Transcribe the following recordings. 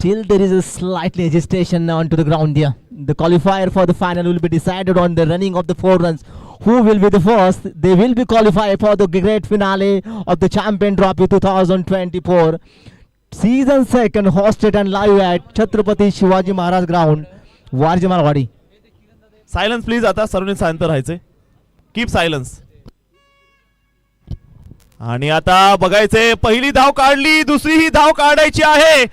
Still, there is a slight hesitation onto the ground here. The qualifier for the final will be decided on the running of the four runs. Who will be the first? They will be qualified for the great finale of the Champion Trophy 2024. Season second, hosted and live at Chhatrapati Shivaji Maharaj Ground, Warjamalwadi. Silence please आता सर्वांनी शांत राहायचे keep silence आणि आता बघायचे पहिली धाव काढली दुसरी ही धाव काढायची आहे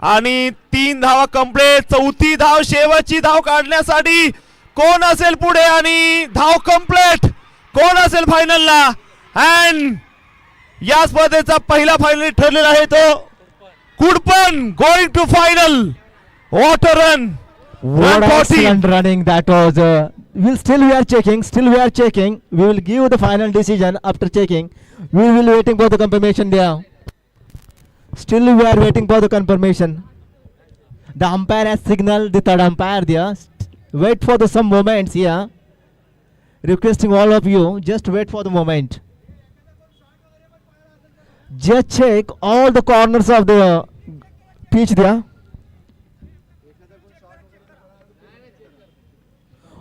आणि तीन धावा कंप्लीट चौथी धाव शेवटची धाव काढण्यासाठी कोण असेल पुढे आणि धाव कंप्लेट? कोण असेल फायनलला? अँड या स्पर्धेचा पहिला फायनल ठरलेला आहे तो Kudpan going to final water run running that was will still we are checking still we are checking we will give the final decision after checking we will waiting for the confirmation द्या Still we are waiting for the confirmation. The umpire has signaled the third umpire there. Wait for the some moments here. Requesting all of you just wait for the moment. Just check all the corners of the pitch there.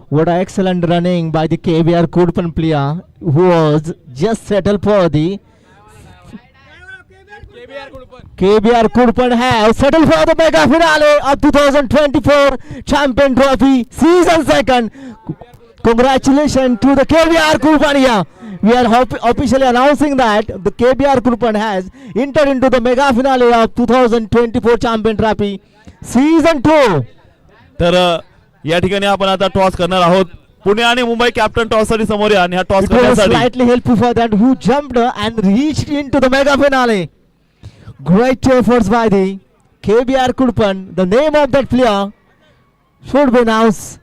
What a excellent running by the KBR Kurpan player who was just settled for the KBR Kurpan has settled for the mega finale of 2024 Champion Trophy season second. Congratulations to the KBR Kurpan here. We are officially announcing that the KBR Kurpan has entered into the mega finale of 2024 Champion Trophy season 2. तर या ठिकाणी आपण आता toss करणार आहोत पुणे आणि Mumbai captain टॉससाठी समोर या आणि हा टॉस करण्यासाठी helpful for that who jumped uh, and reached into the mega finale. Great efforts by the KBR Kurpan. The name of that player should be announced